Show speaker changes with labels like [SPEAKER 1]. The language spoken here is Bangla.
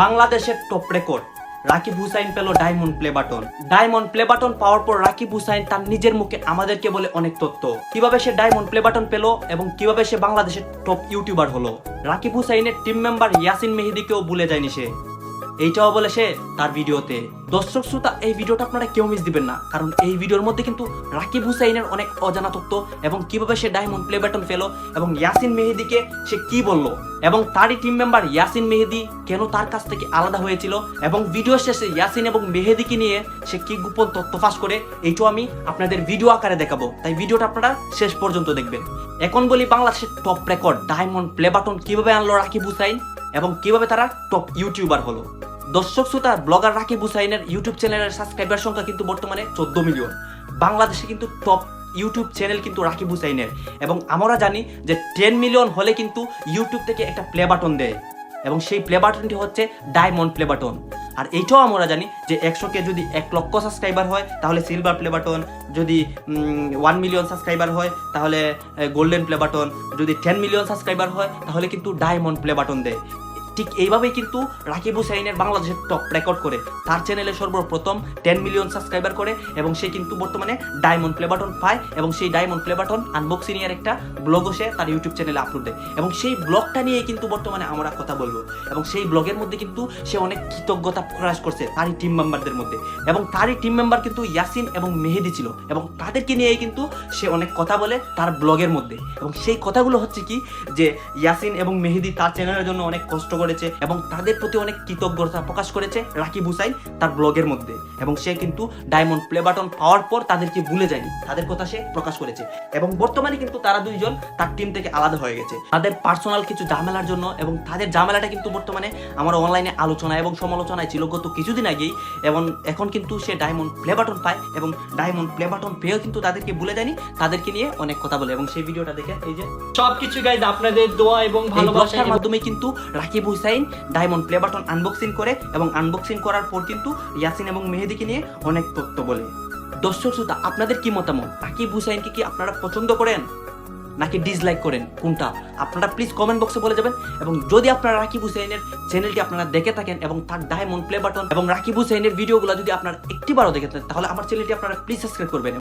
[SPEAKER 1] বাংলাদেশের টপ রেকর্ড রাকিব হুসাইন পেল diamond play button diamond play button পাওয়ার পর রাকিব হুসাইন তার নিজের মুখে আমাদেরকে বলে অনেক তথ্য। কীভাবে সে ডায়মন্ড প্লে বাটন পেল এবং কীভাবে সে বাংলাদেশের টপ ইউটিউবার হলো? রাকিব হুসাইনের টিম মেম্বার ইয়াসিন মেহেদিকেও ভুলে যায়নি সে। এইটাও বলে সে তার ভিডিওতে। দর্শক শ্রোতা, এই ভিডিওটা আপনারা কেউ মিস দিবেন না, কারণ এই ভিডিওর মধ্যে কিন্তু রাকিব হুসাইনের অনেক অজানা তথ্য এবং কীভাবে সে ডায়মন্ড প্লে বাটন পেল এবং ইয়াসিন মেহেদিকে সে কি বলল এবং তারই টিম মেম্বার ইয়াসিন মেহেদি কেন তার কাছ থেকে আলাদা হয়েছিল এবং ভিডিও শেষে ইয়াসিন এবং মেহেদিকে নিয়ে সে কি গোপন তথ্য ফাঁস করে এইটাও আমি আপনাদের ভিডিও আকারে দেখাবো। তাই ভিডিওটা আপনারা শেষ পর্যন্ত দেখবেন। এখন বলি বাংলাদেশের top record diamond play button কীভাবে আনলো রাকিব হুসাইন এবং কীভাবে তারা টপ ইউটিউবার হলো। দর্শক শ্রোতা, ব্লগার রাকিব হুসাইনের ইউটিউব চ্যানেলের সাবস্ক্রাইবার সংখ্যা কিন্তু বর্তমানে চোদ্দ মিলিয়ন। বাংলাদেশে কিন্তু টপ ইউটিউব চ্যানেল কিন্তু রাকিব হুসাইনের এবং আমরা জানি যে টেন মিলিয়ন হলে কিন্তু ইউটিউব থেকে একটা প্লে বাটন দেয়। এবং সেই প্লে বাটনটি হচ্ছে ডায়মন্ড প্লে বাটন আর এইটাও আমরা জানি যে একশোকে যদি এক লক্ষ সাবস্ক্রাইবার হয়, তাহলে সিলভার প্লে বাটন যদি ওয়ান মিলিয়ন সাবস্ক্রাইবার হয়, তাহলে গোল্ডেন প্লে বাটন যদি টেন মিলিয়ন সাবস্ক্রাইবার হয়, তাহলে কিন্তু ডায়মন্ড প্লে বাটন দেয়। ঠিক এইভাবেই কিন্তু রাকিব হুসাইনের বাংলাদেশের টপ রেকর্ড করে। তার চ্যানেলে সর্বপ্রথম টেন মিলিয়ন সাবস্ক্রাইবার করে এবং সে কিন্তু বর্তমানে ডায়মন্ড প্লে বাটন পায় এবং সেই ডায়মন্ড প্লে বাটন আনবক্সিং এর একটা ব্লগও সে তার ইউটিউব চ্যানেলে আপলোড দেয়। এবং সেই ব্লগটা নিয়ে কিন্তু বর্তমানে আমরা কথা বলব। এবং সেই ব্লগের মধ্যে কিন্তু সে অনেক কৃতজ্ঞতা প্রকাশ করছে তারই টিম মেম্বারদের মধ্যে। এবং তারই টিম মেম্বার কিন্তু ইয়াসিন এবং মেহেদি ছিল। এবং তাদেরকে নিয়ে কিন্তু সে অনেক কথা বলে তার ব্লগের মধ্যে। এবং সেই কথাগুলো হচ্ছে কি? যে ইয়াসিন এবং মেহেদি তার চ্যানেলের জন্য অনেক কষ্ট করেছে এবং তাদের প্রতি অনেক কৃতজ্ঞতা প্রকাশ করেছে রাকিব হুসাইন তার ব্লগের মধ্যে। এবং সে কিন্তু ডায়মন্ড প্লে বাটন পাওয়ার পর তাদেরকে ভুলে যায়নি। তাদের কথা সে প্রকাশ করেছে। এবং বর্তমানে কিন্তু তারা দুইজন তার টিম থেকে আলাদা হয়ে গেছে। তাদের পার্সোনাল কিছু ঝামেলার জন্য এবং তাদের ঝামেলাটা কিন্তু বর্তমানে আমার অনলাইনে আলোচনা এবং সমালোচনায় ছিল গত কিছুদিন আগেই। এবং এখন কিন্তু সে ডায়মন্ড প্লে বাটন পায় এবং ডায়মন্ড প্লে বাটন পেয়েও কিন্তু তাদেরকে ভুলে যায়নি। তাদেরকে নিয়ে অনেক কথা বলে। এবং সেই ভিডিওটা দেখে এই যে
[SPEAKER 2] সবকিছু গাইজ আপনাদের দোয়া এবং ভালোবাসার
[SPEAKER 1] মাধ্যমে কিন্তু Rakib Hussain, diamond play button unboxing করে এবং আনবক্সিং করার পর কিন্তু ইয়াসিন এবং মেহেদিকে নিয়ে অনেক তথ্য বলে। দর্শক শ্রোতা, আপনাদের কি মতামত? রাকিব হুসাইনকে কি আপনারা পছন্দ করেন? নাকি ডিসলাইক করেন? কোনটা? আপনারা প্লিজ কমেন্ট বক্সে বলে যাবেন। এবং যদি আপনারা রাকিব হুসাইনের চ্যানেলটি আপনারা দেখে থাকেন এবং তার ডায়মন্ড প্লে বাটন এবং রাকিব হুসাইনের ভিডিওগুলো যদি আপনারা একটিবারও দেখে থাকেন, তাহলে আমার চ্যানেলটি আপনারা প্লিজ সাবস্ক্রাইব করবেন।